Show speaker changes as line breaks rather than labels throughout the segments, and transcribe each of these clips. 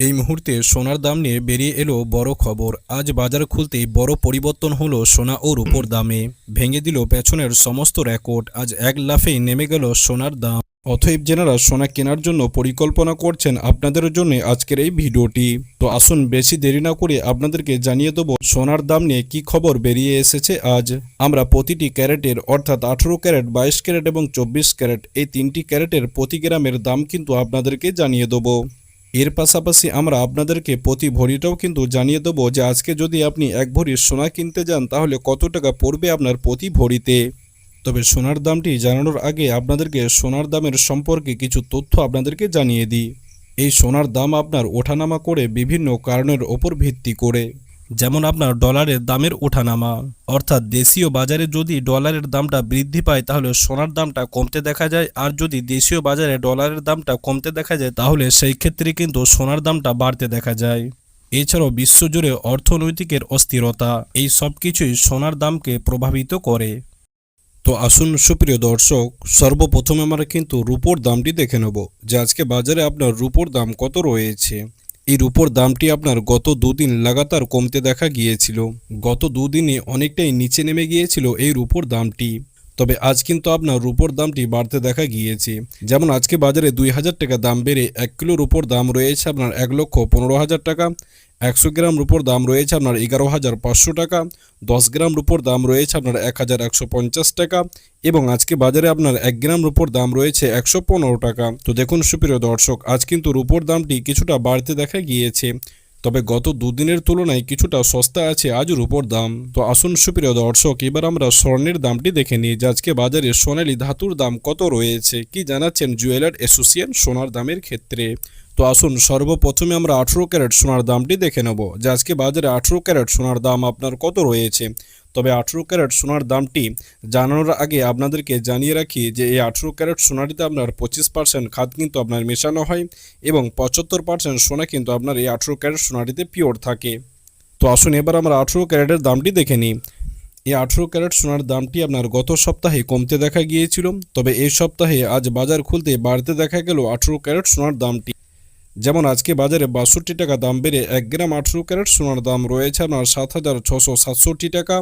এই মুহূর্তে সোনার দাম নিয়ে বেরিয়ে এলো বড় খবর। আজ বাজার খুলতেই বড় পরিবর্তন হলো সোনা ও রূপোর দামে। ভেঙে দিল পেছনের সমস্ত রেকর্ড আজ এক লাফেই নেমে গেল সোনার দাম। অতএব যেনারা সোনা কেনার জন্য পরিকল্পনা করছেন, আপনাদের জন্য আজকের এই ভিডিওটি। তো আসুন বেশি দেরি না করে আপনাদেরকে জানিয়ে দেবো সোনার দাম নিয়ে কি খবর বেরিয়ে এসেছে আজ। আমরা প্রতিটি ক্যারেটের অর্থাৎ আঠেরো ক্যারেট, বাইশ ক্যারেট এবং চব্বিশ ক্যারেট এই তিনটি ক্যারেটের প্রতি গ্রামের দাম কিন্তু আপনাদেরকে জানিয়ে দেবো। এর পাশাপাশি আমরা আপনাদেরকে প্রতি ভরিটাও কিন্তু জানিয়ে দেবো যে আজকে যদি আপনি এক ভরি সোনা কিনতে যান, তাহলে কত টাকা পড়বে আপনার প্রতি ভরিতে? তবে সোনার দামটি জানানোর আগে আপনাদেরকে সোনার দামের সম্পর্কে কিছু তথ্য আপনাদেরকে জানিয়ে দিই। এই সোনার দাম আপনার ওঠানামা করে বিভিন্ন কারণের ওপর ভিত্তি করে। যেমন আপনার ডলারের দামের ওঠানামা। অর্থাৎ দেশীয় বাজারে যদি ডলারের দামটা বৃদ্ধি পায়, তাহলে সোনার দামটা কমতে দেখা যায়। আর যদি দেশীয় বাজারে ডলারের দামটা কমতে দেখা যায়, তাহলে সেই ক্ষেত্রে কিন্তু সোনার দামটা বাড়তে দেখা যায়। এছাড়াও বিশ্বজুড়ে অর্থনৈতিকের অস্থিরতা, এই সব কিছুই সোনার দামকে প্রভাবিত করে। তো আসুন সুপ্রিয় দর্শক, সর্বপ্রথমে আমরা কিন্তু রূপোর দামটি দেখে নেব, যে আজকে বাজারে আপনার রূপোর দাম কত রয়েছে। এই রুপোর দামটি আপনার গত দুদিন লাগাতার কমতে দেখা গিয়েছিল। গত দুদিনে অনেকটাই নিচে নেমে গিয়েছিল এই রুপোর দামটি। তবে আজ কিন্তু আপনার রূপোর দামটি বাড়তে দেখা গিয়েছে। যেমন আজকে বাজারে দুই হাজার টাকা দাম বেড়ে এক কিলো উপর দাম রয়েছে আপনার এক লক্ষ পনেরো হাজার টাকা, একশো গ্রাম রুপোর দাম রয়েছে আপনার এগারো হাজার পাঁচশো টাকা, দশ গ্রাম রুপোর দাম রয়েছে আপনার এক হাজার একশো পঞ্চাশ টাকা এবং আজকে বাজারে আপনার এক গ্রাম রুপোর দাম রয়েছে একশো পনেরো টাকা। তো দেখুন সুপ্রিয় দর্শক, আজ কিন্তু রুপোর দামটি কিছুটা বাড়তে দেখা গিয়েছে। তবে গত দুদিনের তুলনায় কিছুটা সস্তা আছে আজ উপর দাম। তো আসুন সুপ্রিয় দর্শক, এবার আমরা স্বর্ণের দামটি দেখে নিই, যে আজকে বাজারে সোনালি ধাতুর দাম কত রয়েছে? কি জানাচ্ছেন জুয়েলার অ্যাসোসিয়েশন সোনার দামের ক্ষেত্রে? তো আসুন সর্বপ্রথমে আমরা আঠেরো ক্যারেট সোনার দামটি দেখে নেব। যে আজকে বাজারে আঠেরো ক্যারেট সোনার দাম আপনার কত রয়েছে? তবে আঠেরো ক্যারেট সোনার দামটি জানানোর আগে আপনাদেরকে জানিয়ে রাখি যে এই আঠেরো ক্যারেট সোনাটিতে আপনার পঁচিশ পার্সেন্ট খাদ কিন্তু আপনার মেশানো হয় এবং পঁচাত্তর পার্সেন্ট সোনা কিন্তু আপনার এই আঠেরো ক্যারেট সোনাটিতে পিওর থাকে। তো আসুন এবার আমরা আঠেরো ক্যারেটের দামটি দেখে নিই। এই আঠেরো ক্যারেট সোনার দামটি আপনার গত সপ্তাহে কমতে দেখা গিয়েছিল, তবে এই সপ্তাহে আজ বাজার খুলতে বাড়তে দেখা গেল আঠেরো ক্যারেট সোনার দামটি। যেমন আজকে বাজারে বাষট্টি টাকা দাম বেড়ে এক গ্রাম আঠেরো ক্যারেট সোনার দাম রয়েছে আপনার সাত হাজার ছশো সাতষট্টি টাকা।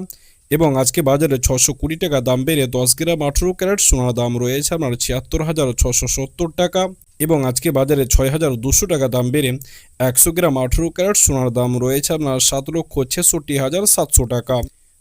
এবং আজকে বাজারে ছশো কুড়ি টাকা দাম বেড়ে দশ গ্রাম আঠেরো ক্যারেট সোনার দাম রয়েছে আপনার ছিয়াত্তর হাজার ছশো সত্তর টাকা। এবং আজকে বাজারে ছয় হাজার দুশো টাকা দাম বেড়ে একশো গ্রাম আঠেরো ক্যারেট সোনার দাম রয়েছে আপনার সাত লক্ষ ছেষট্টি হাজার সাতশো টাকা।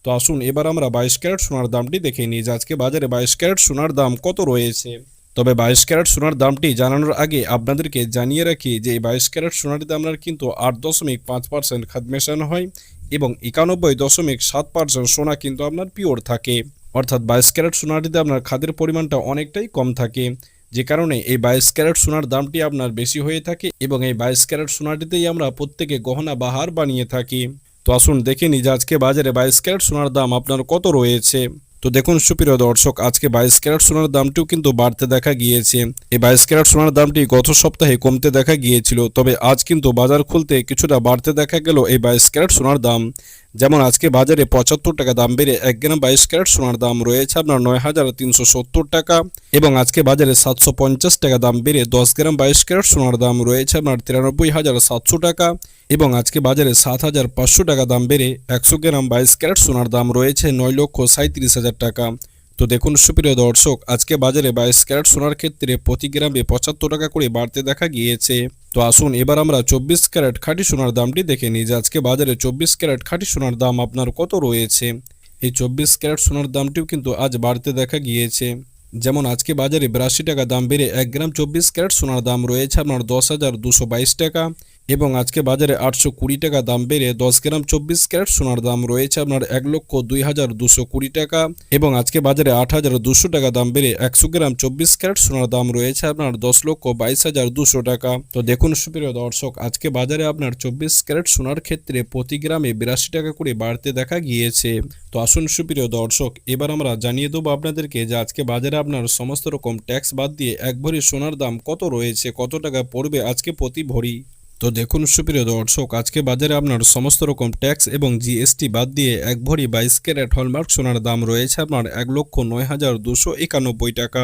তো আসুন এবার আমরা বাইশ ক্যারেট সোনার দামটি দেখে নিই যে আজকে বাজারে বাইশ ক্যারেট সোনার দাম কত রয়েছে। তবে বাইশ ক্যারেট সোনার দামটি জানানোর আগে আপনাদেরকে জানিয়ে রাখি যে এই বাইশ ক্যারেট সোনাটিতে আপনার কিন্তু আট দশমিক পাঁচ পার্সেন্ট খাদ মেশানো হয় এবং একানব্বই দশমিক সাত পার্সেন্ট সোনা কিন্তু আপনার পিওর থাকে। অর্থাৎ বাইশ ক্যারেট সোনাটিতে আপনার খাদের পরিমাণটা অনেকটাই কম থাকে। যে কারণে এই বাইশ ক্যারেট সোনার দামটি আপনার বেশি হয়ে থাকে এবং এই বাইশ ক্যারেট সোনাটিতেই আমরা প্রত্যেকে গহনা বাহার বানিয়ে থাকি। তো আসুন দেখে নিই যে আজকে বাজারে বাইশ ক্যারেট সোনার দাম আপনার কত রয়েছে। তো দেখুন সুপ্রিয় দর্শক, আজকে বাইশ ক্যারেট সোনার দামটিও কিন্তু বাড়তে দেখা গিয়েছে। এই বাইশ ক্যারেট সোনার দামটি গত সপ্তাহে কমতে দেখা গিয়েছিল, তবে আজ কিন্তু বাজার খুলতে কিছুটা বাড়তে দেখা গেল এই বাইশ ক্যারেট সোনার দাম। যেমন আজকে বাজারে পঁচাত্তর টাকা দাম বেড়ে এক গ্রাম বাইশ ক্যারেট সোনার দাম রয়েছে আপনার নয় হাজার তিনশো সত্তর টাকা, এবং আজকে বাজারে সাতশো পঞ্চাশ টাকা দাম বেড়ে দশ গ্রাম বাইশ ক্যারেট সোনার দাম রয়েছে আপনার তিরানব্বই হাজার সাতশো টাকা, এবং আজকে বাজারে সাত হাজার পাঁচশো টাকা দাম বেড়ে একশো গ্রাম বাইশ ক্যারেট সোনার দাম রয়েছে নয় লক্ষ সাঁত্রিশ হাজার টাকা। তো দেখুন, সুপ্রিয় দর্শক, আজকে বাজারে বাইশ ক্যারেট সোনার ক্ষেত্রে প্রতি গ্রামে পঁচাত্তর টাকা করে বাড়তে দেখা গিয়েছে। তো আসুন, এবার আমরা চব্বিশ ক্যারেট খাঁটি সোনার দামটি দেখে নিই যে আজকে বাজারে চব্বিশ ক্যারেট খাঁটি সোনার দাম আপনার কত রয়েছে। এই চব্বিশ ক্যারেট সোনার দামটিও কিন্তু আজ বাড়তে দেখা গিয়েছে। যেমন, আজকে বাজারে বিরাশি টাকা দাম বেড়ে এক গ্রাম চব্বিশ ক্যারেট সোনার দাম রয়েছে আপনার দশ হাজার দুশো বাইশ টাকা। এবং আজকে বাজারে আটশো কুড়ি টাকা দাম বেড়ে দশ গ্রাম চব্বিশ ক্যারেট সোনার দাম রয়েছে আপনার এক লক্ষ দুই হাজার দুশো কুড়ি টাকা। এবং আজকে বাজারে আট হাজার দুশো টাকা দাম বেড়ে একশো গ্রাম চব্বিশ ক্যারেট সোনার দাম রয়েছে আপনার দশ লক্ষ বাইশ হাজার দুশো টাকা। তো দেখুন সুপ্রিয় দর্শক, আজকে বাজারে আপনার চব্বিশ ক্যারেট সোনার ক্ষেত্রে প্রতি গ্রামে বিরাশি টাকা করে বাড়তে দেখা গিয়েছে। তো আসুন সুপ্রিয় দর্শক, এবার আমরা জানিয়ে দেবো আপনাদেরকে যে আজকে বাজারে আপনার সমস্ত রকম ট্যাক্স বাদ দিয়ে এক ভরি সোনার দাম কত রয়েছে, কত টাকা পড়বে আজকে প্রতি ভরি। তো দেখুন সুপ্রিয় দর্শক, আজকে বাজারে আপনার সমস্ত রকম ট্যাক্স এবং জিএসটি বাদ দিয়ে এক ভরি বাইশ ক্যারেট হলমার্ক সোনার দাম রয়েছে আপনার এক লক্ষ নয় হাজার দুশো একানব্বই টাকা।